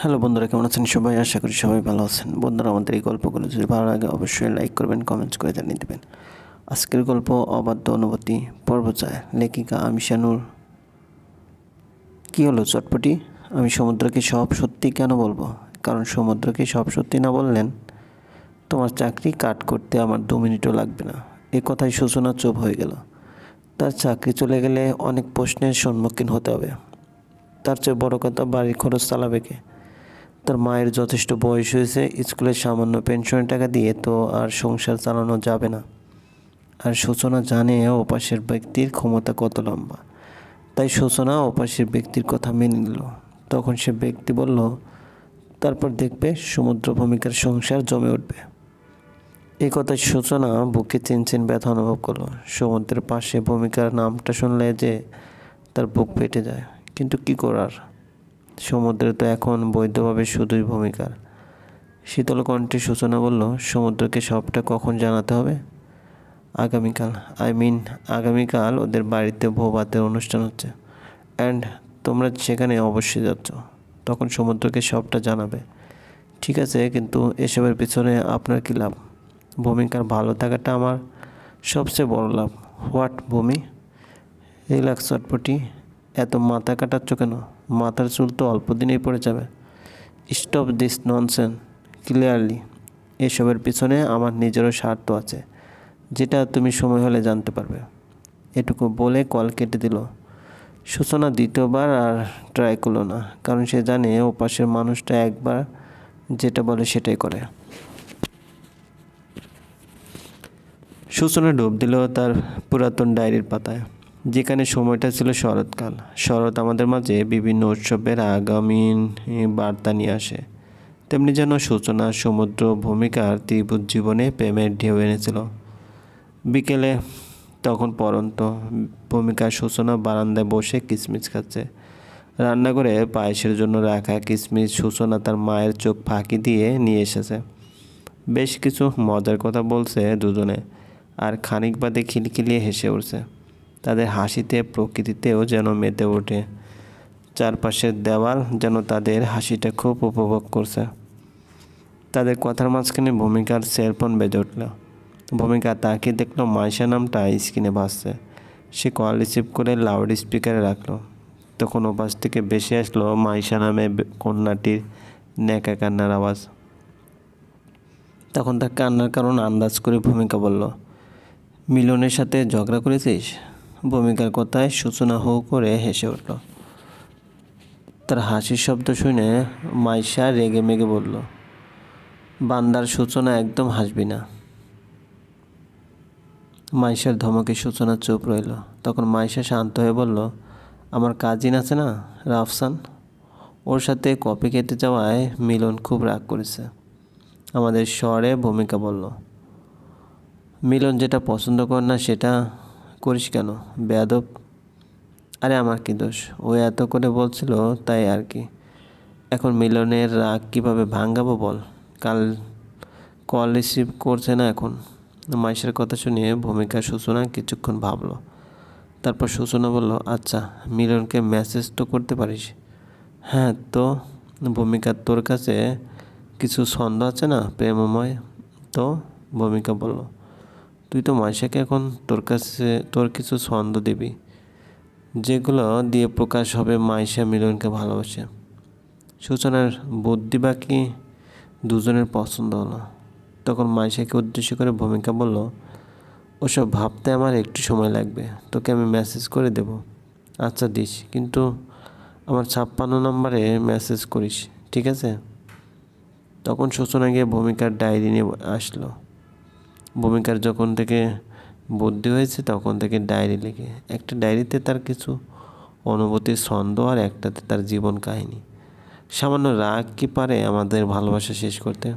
Hello বন্ধুরা, কেমন আছেন সবাই? আশা করি সবাই ভালো আছেন। বন্ধুরা, আমাদের এই গল্পগুলো যদি ভালো লাগে, অবশ্যই লাইক করবেন কমেন্টস করে জানিয়ে দেবেন। আজকের গল্প অবাধ্য অনুভূতি পর্ব চায় লেখিকা আমি শানুর কী হলো চটপটি? আমি সমুদ্রকে সব সত্যি কেন বলব? কারণ সমুদ্রকে সব সত্যি না বললেন, তোমার চাকরি কাট করতে আমার দু মিনিটও লাগবে না। এ কথায় সূচনা চোপ হয়ে গেল। তার চাকরি চলে গেলে অনেক প্রশ্নের সম্মুখীন হতে হবে। তার চেয়ে বড় কথা বাড়ির খরচ চালাবে কে? তার মায়ের যথেষ্ট বয়স হয়েছে স্কুলের সামান্য পেনশনের টাকা দিয়ে তো আর সংসার চালানো যাবে না। আর সূচনা জানে ওপাশের ব্যক্তির ক্ষমতা কত লম্বা। তাই সূচনা ওপাশের ব্যক্তির কথা মেনে নিল। তখন সে ব্যক্তি বলল, তারপর দেখবে সমুদ্র ভূমিকার সংসার জমে উঠবে। এই কথায় সূচনা বুকে চিনচিন ব্যথা অনুভব করল। সমুদ্রের পাশে ভূমিকার নামটা শুনলে যে তার বুক ফেটে যায়। কিন্তু কি করার? সমুদ্রে তো এখন বৈধভাবে শুধুই ভূমিকার। শীতল কণ্ঠে সূচনা বলল, সমুদ্রকে সবটা কখন জানাতে হবে? আগামীকাল আই মিন আগামীকাল ওদের বাড়িতে ভোবাতের অনুষ্ঠান হচ্ছে। অ্যান্ড তোমরা সেখানে অবশ্যই যাচ্ছ। তখন সমুদ্রকে সবটা জানাবে। ঠিক আছে, কিন্তু এসবের পিছনে আপনার কী লাভ? ভূমিকার ভালো থাকাটা আমার সবচেয়ে বড় লাভ। হোয়াট, ভূমি? রিল্যাক্স চটপটি এত মাথা কাটাচ্ছ কেন? মাথার চুল তো অল্প দিনেই পড়ে যাবে। স্টপ দিস ননসেন ক্লিয়ারলি এসবের পিছনে আমার নিজেরও স্বার্থ আছে, যেটা তুমি সময় হলে জানতে পারবে। এটুকু বলে কল কেটে দিল। সূচনা দ্বিতীয়বার আর ট্রাই করল না, কারণ সে জানে ও পাশের মানুষটা একবার যেটা বলে সেটাই করে। সূচনা ডুব দিল তার পুরাতন ডায়েরির পাতায়। যেখানে সময়টা ছিল শরৎকাল। শরৎ আমাদের মাঝে বিভিন্ন উৎসবের আগামী বার্তা নিয়ে আসে। তেমনি যেন সূচনা, সমুদ্র ভূমিকার ত্রিভুজ জীবনে প্রেমের ঢেউ এনেছিল। বিকেলে তখন পরন্ত ভূমিকার সূচনা বারান্দায় বসে কিসমিস খাচ্ছে। রান্নাঘরে পায়েসের জন্য রাখা কিসমিস সূচনা তার মায়ের চোখ ফাঁকি দিয়ে নিয়ে এসেছে। বেশ কিছু মজার কথা বলছে দুজনে, আর খানিক বাদে খিলখিলিয়ে হেসে উঠছে। তাদের হাসিতে, প্রকৃতিতেও যেন মেতে ওঠে। চারপাশের দেওয়াল যেন তাদের হাসিটা খুব উপভোগ করছে। তাদের কথার মাঝখানে ভূমিকার সেলফোন বেজে উঠল। ভূমিকা তাকে দেখল, মাইশা নামটা স্ক্রিনে ভাসছে। সে কল রিসিভ করে লাউড স্পিকারে রাখল। তখন ওপাশ থেকে বেশি আসলো মাইশা নামে কন্যাটির নেকা কান্নার আওয়াজ। তখন তার কান্নার কারণ আন্দাজ করে ভূমিকা বলল, মিলনের সাথে ঝগড়া করেছিস? ভূমিকার কথায় সূচনা হো করে হেসে উঠল। তার হাসির শব্দ শুনে মাইশা রেগে মেগে বলল, বান্দার সূচনা একদম হাসবি না। মাইশার ধমকে সূচনা চুপ রইল। তখন মাইশা শান্ত হয়ে বলল, আমার কাজিন আছে না, রাফসান? ওর সাথে কপি কেটে যাওয়ায় মিলন খুব রাগ করেছে। আমাদের স্বরে ভূমিকা বলল, মিলন যেটা পছন্দ কর না সেটা করিস কেন? বেয়াদব? আরে আমার কি দোষ? ও এত করে বলছিল, তাই আর কি। এখন মিলনের রাগ কীভাবে ভাঙ্গাবো বল? কাল কল রিসিভ করছে না এখন। মাইশের কথা শুনিয়ে ভূমিকা সূচনা কিছুক্ষণ ভাবলো। তারপর সূচনা বলল আচ্ছা মিলনকে মেসেজ তো করতে পারিস? হ্যাঁ তো? ভূমিকা, তোর কাছে কিছু ছন্দ আছে না, প্রেমময়? তো? ভূমিকা বলল তুই তো মাইশাকে এখন তোর কাছে, তোর কিছু ছন্দ দিবি। যেগুলো দিয়ে প্রকাশ হবে মাইশা মিলনকে ভালোবাসে। সূচনার বুদ্ধি বাকি দুজনের পছন্দ হলো। তখন মাইশাকে উদ্দেশ্য করে ভূমিকা বলল, ওসব ভাবতে আমার একটু সময় লাগবে। তোকে আমি মেসেজ করে দেব। আচ্ছা দিস, কিন্তু আমার ছাপ্পান্ন নম্বরে মেসেজ করিস, ঠিক আছে? তখন সূচনা গিয়ে ভূমিকার ডায়েরি নিয়ে আসলো। ভূমিকার যখন থেকে বুদ্ধি হয়েছে, তখন থেকে ডায়েরি লিখে। একটা ডায়েরিতে তার কিছু অনুভূতির ছন্দ আর একটাতে তার জীবন কাহিনী। সামান্য রাগ কি পারে আমাদের ভালোবাসা শেষ করতে?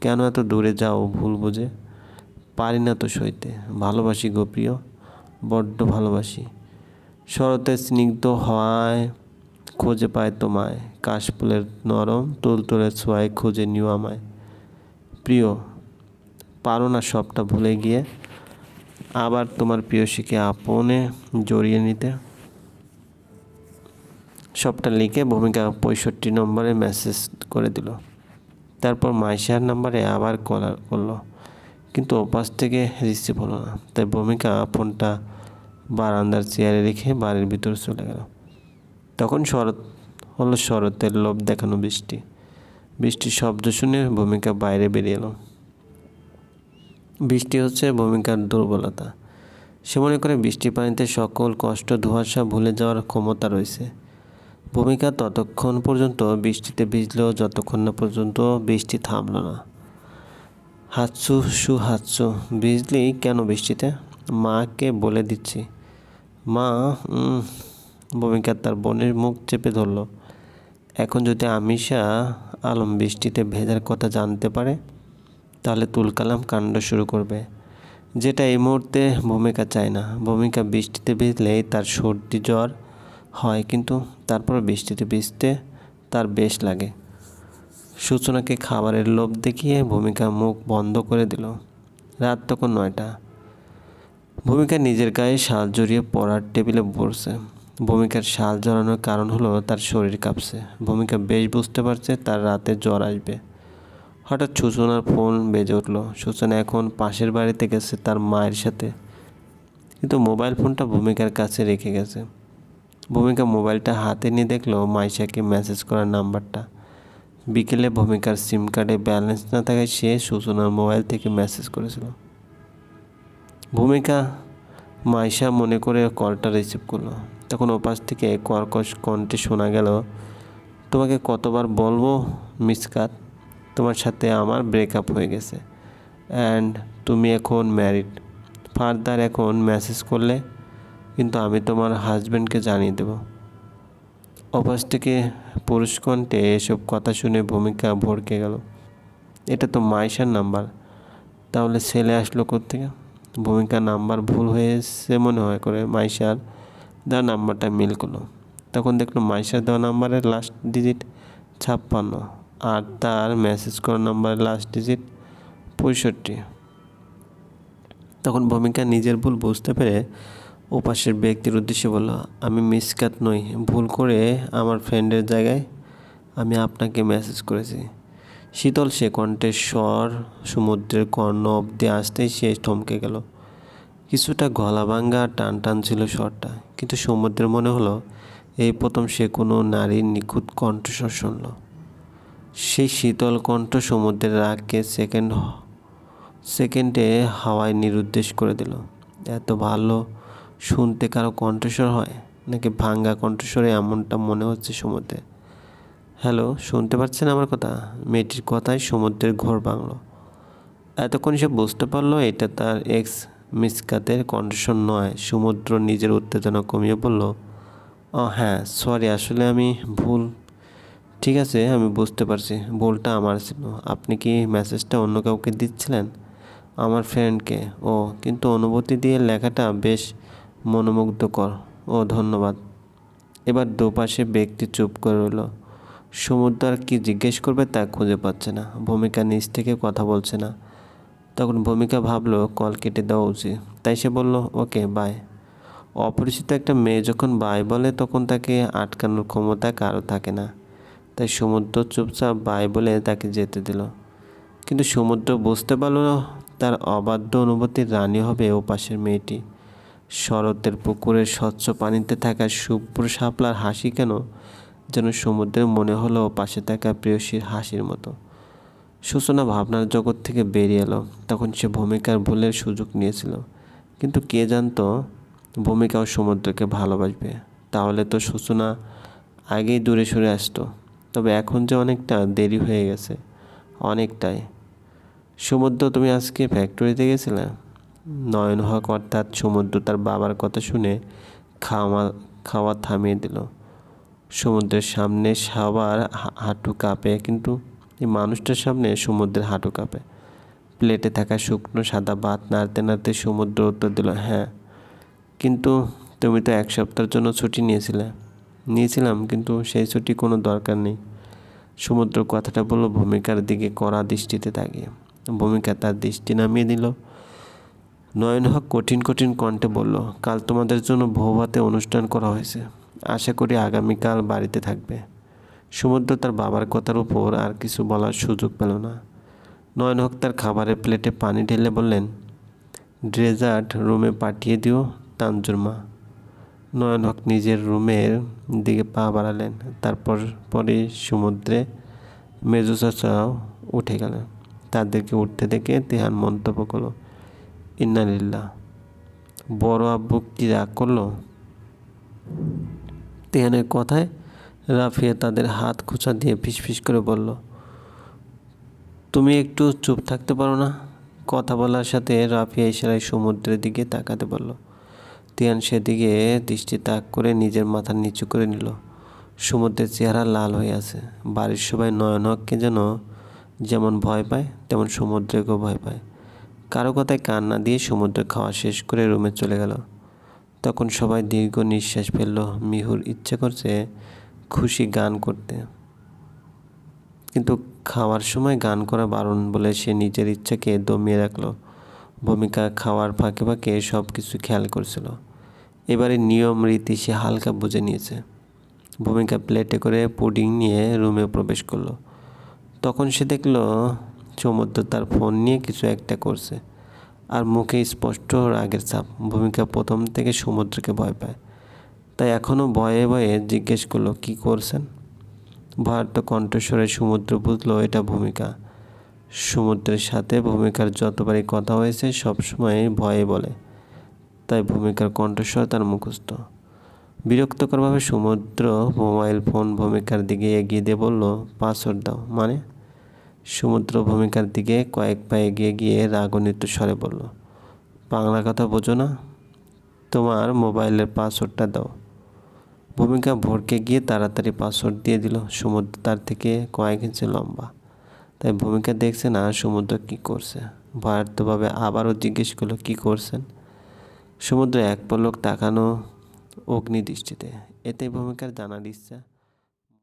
কেন এত দূরে যাও ভুল বুঝে? পারি না তো সইতে। ভালোবাসি গোপ্রিয় বড্ড ভালোবাসি। শরতে স্নিগ্ধ হওয়ায় খুঁজে পায় তোমায়। কাশফুলের নরম তুলতুলের ছোঁয়ায় খুঁজে নিও আমায়। প্রিয় পারো না সবটা ভুলে গিয়ে। আবার তোমার প্রিয়সীকে আপনে জড়িয়ে নিতে। সবটা লিখে ভূমিকা পঁয়ষট্টি নম্বরে মেসেজ করে দিল। তারপর মাইশার নাম্বারে আবার কল করল। কিন্তু ওপাশ থেকে রিসিভ হলো না। তাই ভূমিকা ফোনটা বারান্দার চেয়ারে রেখে বাড়ির ভিতর চলে গেল। তখন শরৎ, হলো শরতের লোভ দেখানো বৃষ্টি। বৃষ্টির শব্দ শুনে ভূমিকা বাইরে বেরিয়ে এলো। বৃষ্টি হচ্ছে ভূমিকার দুর্বলতা। সে মনে করে বৃষ্টি পানিতে সকল কষ্ট, ধোঁয়াশা ভুলে যাওয়ার ক্ষমতা রয়েছে। ভূমিকা ততক্ষণ পর্যন্ত বৃষ্টিতে ভিজলো, যতক্ষণ না পর্যন্ত বৃষ্টি থামলো না। হাঁচু সু হাঁচু ভিজলি কেন বৃষ্টিতে? মাকে বলে দিচ্ছি। মা ভূমিকা তার বোনের মুখ চেপে ধরলো। এখন যদি আমিষা আলম বৃষ্টিতে ভেজার কথা জানতে পারে? তাহলে তুলকালাম কাণ্ড শুরু করবে। যেটা এই মুহূর্তে ভূমিকা চায় না। ভূমিকা বৃষ্টিতে ভিজলেই তার সর্দি জ্বর হয়, কিন্তু তারপর বৃষ্টিতে ভিজতে তার বেশ লাগে। সূচনাকে খাবারের লোভ দেখিয়ে ভূমিকা মুখ বন্ধ করে দিল। রাত তখন নয়টা। ভূমিকা নিজের গায়ে শাল জড়িয়ে পড়ার টেবিলে বসছে ভূমিকার শাল জড়ানোর কারণ হলো তার শরীর কাঁপছে। ভূমিকা বেশ বুঝতে পারছে তার রাতে জ্বর আসবে। হঠাৎ সূচনার ফোন বেজে উঠল। সূচনা এখন পাশের বাড়িতে গেছে তার মায়ের সাথে। কিন্তু মোবাইল ফোনটা ভূমিকার কাছে রেখে গেছে। ভূমিকা মোবাইলটা হাতে নিয়ে দেখল মাইশাকে মেসেজ করার নাম্বারটা। বিকেলে ভূমিকার সিম কার্ডে ব্যালেন্স না থাকায় সে সূচনার মোবাইল থেকে মেসেজ করেছিল। ভূমিকা মাইশা মনে করে কলটা রিসিভ করল। তখন ওপাশ থেকে কর্কশ কণ্ঠে শোনা গেল, তোমাকে কতবার বলব মিসকাত তোমার সাথে আমার ব্রেকআপ হয়ে গেছে। অ্যান্ড তুমি এখন ম্যারিড ফার্দার এখন মেসেজ করলে কিন্তু আমি তোমার হাজব্যান্ডকে জানিয়ে দেব। অপাস থেকে পুরুষ কণ্ঠে এসব কথা শুনে ভূমিকা ভরকে গেল। এটা তো মাইশার নাম্বার। তাহলে ছেলে আসলো কোথেকে ভূমিকা নাম্বার ভুল হয়েছে মনে হয় করে মাইশার দেওয়া নাম্বারটা মিল করল। তখন দেখল মাইশার দেওয়া নাম্বারের লাস্ট ডিজিট ছাপ্পান্ন। আর তার মেসেজ করা নাম্বারের লাস্ট ডিজিট পঁয়ষট্টি। তখন ভূমিকা নিজের ভুল বুঝতে পেরে ওপাশের ব্যক্তির উদ্দেশ্যে বলল, আমি মিসকাত নই, ভুল করে আমার ফ্রেন্ডের জায়গায় আমি আপনাকে মেসেজ করেছি। শীতল সে কণ্ঠের স্বর, সমুদ্রের কর্ণ অব্দি আসতেই সে থমকে গেল। কিছুটা গলা ভাঙ্গা টান টান ছিল স্বরটা, কিন্তু সমুদ্রের মনে হলো, এই প্রথম সে কোনো নারীর নিখুঁত কণ্ঠস্বর শুনল। সেই শীতল কণ্ঠ সমুদ্রের রাগকে সেকেন্ড সেকেন্ডে হাওয়ায় নিরুদ্দেশ করে দিল। এত ভালো শুনতে কারও কণ্ঠস্বর হয়? নাকি ভাঙ্গা কণ্ঠস্বরে এমনটা মনে হচ্ছে সমুদ্রে? হ্যালো শুনতে পাচ্ছেন আমার কথা? মেয়েটির কথায় সমুদ্রের ঘোর ভাঙল এতক্ষণ সে বুঝতে পারল এটা তার এক্স মিসকাতের কণ্ঠস্বর নয়। সমুদ্র নিজের উত্তেজনা কমিয়ে বলল ও হ্যাঁ সরি আসলে আমি ভুল ঠিক আছে, আমি বুঝতে পারছি। ভুলটা আমার ছিল। আপনি কি মেসেজটা অন্য কাউকে দিচ্ছিলেন? আমার ফ্রেন্ডকে ও, কিন্তু অনুভূতি দিয়ে লেখাটা বেশ মনোমুগ্ধকর। ও, ধন্যবাদ। এবার দুপাশে ব্যক্তি চুপ করে রইল। সমুদ্র আর কি জিজ্ঞেস করবে তা খুঁজে পাচ্ছে না। ভূমিকা নিজ থেকে কথা বলছে না। তখন ভূমিকা ভাবলো, কল কেটে দেওয়া উচিত। তাই সে বলল, ওকে বাই অপরিচিত একটা মেয়ে যখন বাই বলে, তখন তাকে আটকানোর ক্ষমতা কারও থাকে না। তাই সমুদ্র চুপচাপ বাই বলে তাকে যেতে দিল। কিন্তু সমুদ্র বুঝতে পারল তার অবাধ্য অনুভূতির রানী হবে ও পাশের মেয়েটি। শরতের পুকুরের স্বচ্ছ পানিতে থাকা শুভ্র শাপলার হাসি কেন যেন সমুদ্রের মনে হলো ও পাশে থাকা প্রেয়সীর হাসির মতো। সূচনা ভাবনার জগৎ থেকে বেরিয়ে এলো, তখন সে ভূমিকার ভুলের সুযোগ নিয়েছিল। কিন্তু কে জানতো, ভূমিকাও সমুদ্রকে ভালোবাসবে। তাহলে তো সূচনা আগেই দূরে সরে আসতো। তবে এখন যে অনেকটা দেরি হয়ে গেছে, অনেকটাই। সমুদ্র তুমি আজকে ফ্যাক্টরিতে গেছিলে? নয়ন হক অর্থাৎ সমুদ্র তার বাবার কথা শুনে খাওয়া খাওয়া থামিয়ে দিল। সমুদ্রের সামনে সবার হাঁটু কাঁপে, কিন্তু এই মানুষটার সামনে সমুদ্রের হাঁটু কাঁপে। প্লেটে থাকা শুকনো সাদা ভাত নাড়তে নাড়তে সমুদ্র উত্তর দিল হ্যাঁ কিন্তু তুমি তো এক সপ্তাহের জন্য ছুটি নিয়েছিলে। নিয়েছিলাম, কিন্তু সেই ছুটি কোনো দরকার নেই। সমুদ্র কথাটা বলল, ভূমিকার দিকে কড়া দৃষ্টিতে তাকিয়ে। ভূমিকা তার দৃষ্টি নামিয়ে দিল। নয়ন হক কঠিন কঠিন কণ্ঠে বলল, কাল তোমাদের জন্য ভৌভাতে অনুষ্ঠান করা হয়েছে। আশা করি আগামীকাল বাড়িতে থাকবে। সমুদ্র তার বাবার কথার উপর আর কিছু বলার সুযোগ পেল না। নয়ন হক তার খাবারের প্লেটে পানি ঢেলে বললেন ডেজার্ট রুমে পাঠিয়ে দিও, তানজুর মা। নয়ন হক নিজের রুমের দিকে পা বাড়ালেন। তারপর পরে সমুদ্রে মেজু চাচাও উঠে গেলেন তাদেরকে উঠতে দেখে তেহান মন্তব্য করল, ইন্নালিল্লাহ, বড় আব্বু কি রাগ করল? তেহানের কথায় রাফিয়া তাদের হাত খোঁচা দিয়ে ফিসফিস করে বলল, তুমি একটু চুপ থাকতে পারো না? কথা বলার সাথে রাফিয়া ইশারায় সমুদ্রের দিকে তাকাতে বলল তিয়ান সেদিকে দৃষ্টি তাক করে নিজের মাথা নিচু করে নিল। সমুদ্রের চেহারা লাল হয়ে আছে। বাড়ির সবাই নয়ন হককে যেন যেমন ভয় পায়, তেমন সমুদ্রকেও ভয় পায়। কারও কথায় কান না দিয়ে সমুদ্র খাওয়া শেষ করে রুমে চলে গেল। তখন সবাই দীর্ঘ নিঃশ্বাস ফেলল, মিহুর ইচ্ছে করছে খুশি গান করতে। কিন্তু খাওয়ার সময় গান করা বারণ বলে সে নিজের ইচ্ছাকে দমিয়ে রাখল। ভূমিকা খাওয়ার ফাঁকে ফাঁকে সব কিছু খেয়াল করছিল। এবারে নিয়ম, রীতি সে হালকা বুঝে নিয়েছে। ভূমিকা প্লেটে করে পুডিং নিয়ে রুমে প্রবেশ করল। তখন সে দেখল সমুদ্র তার ফোন নিয়ে কিছু একটা করছে আর মুখে স্পষ্ট রাগের ছাপ। ভূমিকা প্রথম থেকে সমুদ্রকে ভয় পায়। তাই এখনও ভয়ে ভয়ে জিজ্ঞেস করল, কি করছেন? ভয়ার্থ কণ্ঠস্বরে সমুদ্র বুঝলো, এটা ভূমিকা। সমুদ্রের সাথে ভূমিকার যতবারই কথা হয়েছে, সবসময় ভয়ে বলে। তাই ভূমিকার কণ্ঠস্বর তার মুখস্থ। বিরক্তকরভাবে সমুদ্র মোবাইল ফোন ভূমিকার দিকে এগিয়ে দিয়ে বলল, পাসওয়ার্ড দাও। মানে সমুদ্র ভূমিকার দিকে কয়েক পা এগিয়ে গিয়ে রাগনিত স্বরে বলল, বাংলা কথা বোঝো না, তোমার মোবাইলের পাসওয়ার্ডটা দাও। ভূমিকা ভরকে গিয়ে তাড়াতাড়ি পাসওয়ার্ড দিয়ে দিল। সমুদ্র তার থেকে কয়েক ইঞ্চি লম্বা। তাই ভূমিকা দেখছে না সমুদ্র কি করছে। ভয়ার্থভাবে আবারও জিজ্ঞেস করল, কি করছেন? সমুদ্র এক পলক তাকানো অগ্নিদৃষ্টিতে। এতে ভূমিকার জানার ইচ্ছা